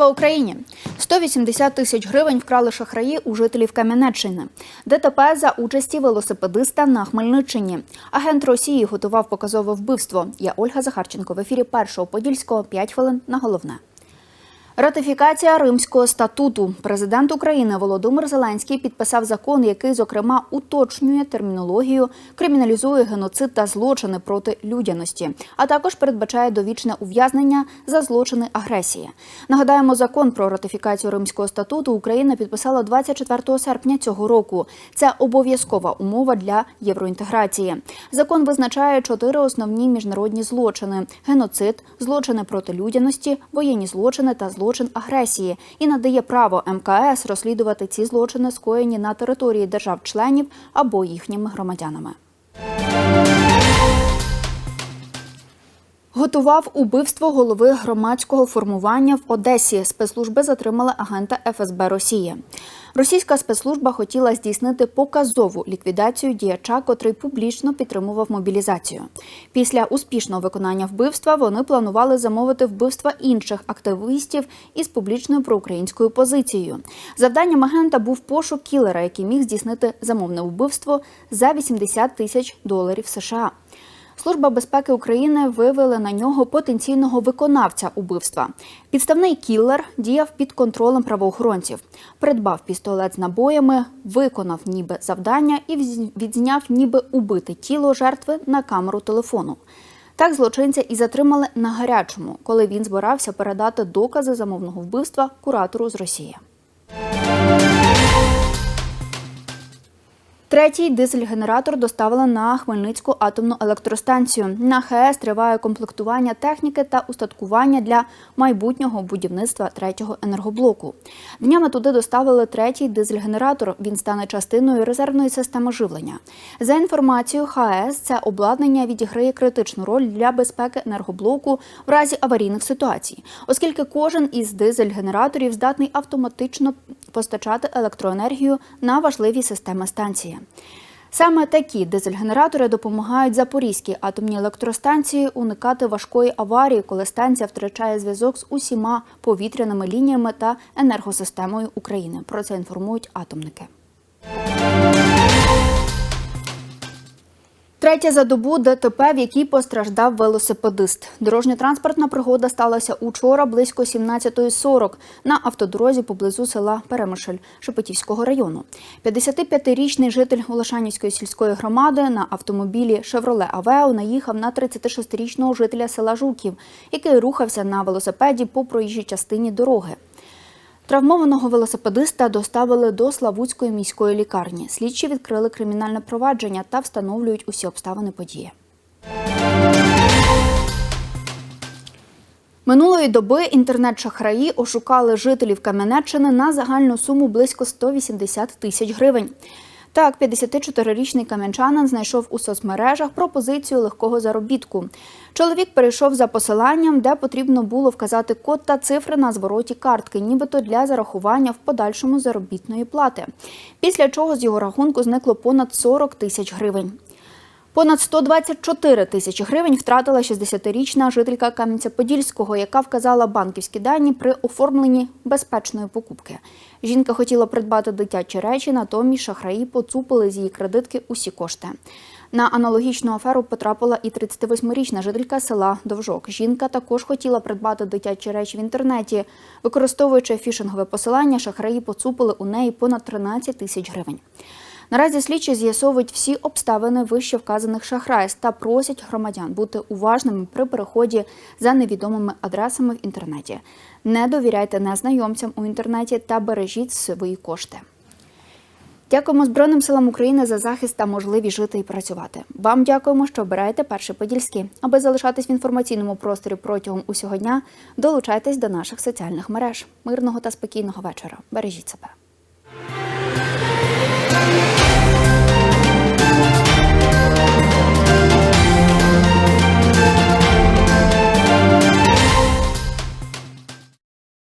Україні 180 тисяч гривень вкрали шахраї у жителів Кам'янеччини. ДТП за участі велосипедиста на Хмельниччині. Агент Росії готував показове вбивство. Я Ольга Захарченко в ефірі першого подільського 5 хвилин на головне. Ратифікація Римського статуту. Президент України Володимир Зеленський підписав закон, який, зокрема, уточнює термінологію, криміналізує геноцид та злочини проти людяності, а також передбачає довічне ув'язнення за злочини агресії. Нагадаємо, закон про ратифікацію Римського статуту Україна підписала 24 серпня цього року. Це обов'язкова умова для євроінтеграції. Закон визначає чотири основні міжнародні злочини: геноцид, злочини проти людяності, воєнні злочини та злочини агресії і надає право МКС розслідувати ці злочини, скоєні на території держав-членів або їхніми громадянами. Готував убивство голови громадського формування в Одесі. Спецслужби затримали агента ФСБ Росії. Російська спецслужба хотіла здійснити показову ліквідацію діяча, котрий публічно підтримував мобілізацію. Після успішного виконання вбивства вони планували замовити вбивства інших активістів із публічною проукраїнською позицією. Завданням агента був пошук кілера, який міг здійснити замовне вбивство за 80 тисяч доларів США. Служба безпеки України вивели на нього потенційного виконавця убивства. Підставний кілер діяв під контролем правоохоронців, придбав пістолет з набоями, виконав ніби завдання і відзняв ніби убите тіло жертви на камеру телефону. Так злочинця і затримали на гарячому, коли він збирався передати докази замовного вбивства куратору з Росії. Третій дизель-генератор доставили на Хмельницьку атомну електростанцію. На ХЕС триває комплектування техніки та устаткування для майбутнього будівництва третього енергоблоку. Днями туди доставили третій дизель-генератор. Він стане частиною резервної системи живлення. За інформацією ХАЕС, це обладнання відіграє критичну роль для безпеки енергоблоку в разі аварійних ситуацій, оскільки кожен із дизель-генераторів здатний автоматично постачати електроенергію на важливі системи станції. Саме такі дизель-генератори допомагають Запорізькій атомній електростанції уникати важкої аварії, коли станція втрачає зв'язок з усіма повітряними лініями та енергосистемою України. Про це інформують атомники. Третя за добу ДТП, в якій постраждав велосипедист. Дорожньо-транспортна пригода сталася учора близько 17.40 на автодорозі поблизу села Перемишль Шепетівського району. 55-річний житель Олешанівської сільської громади на автомобілі Шевроле Авео наїхав на 36-річного жителя села Жуків, який рухався на велосипеді по проїжджій частині дороги. Травмованого велосипедиста доставили до Славутської міської лікарні. Слідчі відкрили кримінальне провадження та встановлюють усі обставини події. Минулої доби інтернет-шахраї ошукали жителів Кам'янеччини на загальну суму близько 180 тисяч гривень. Так, 54-річний кам'янчанин знайшов у соцмережах пропозицію легкого заробітку. Чоловік перейшов за посиланням, де потрібно було вказати код та цифри на звороті картки, нібито для зарахування в подальшому заробітної плати. Після чого з його рахунку зникло понад 40 тисяч гривень. Понад 124 тисячі гривень втратила 60-річна жителька Кам'янця-Подільського, яка вказала банківські дані при оформленні безпечної покупки. Жінка хотіла придбати дитячі речі, натомість шахраї поцупили з її кредитки усі кошти. На аналогічну аферу потрапила і 38-річна жителька села Довжок. Жінка також хотіла придбати дитячі речі в інтернеті. Використовуючи фішингове посилання, шахраї поцупили у неї понад 13 тисяч гривень. Наразі слідчі з'ясовують всі обставини вище вказаних шахрайств та просять громадян бути уважними при переході за невідомими адресами в інтернеті. Не довіряйте незнайомцям у інтернеті та бережіть свої кошти. Дякуємо Збройним силам України за захист та можливість жити і працювати. Вам дякуємо, що обираєте перший подільський. Аби залишатись в інформаційному просторі протягом усього дня, долучайтесь до наших соціальних мереж. Мирного та спокійного вечора. Бережіть себе.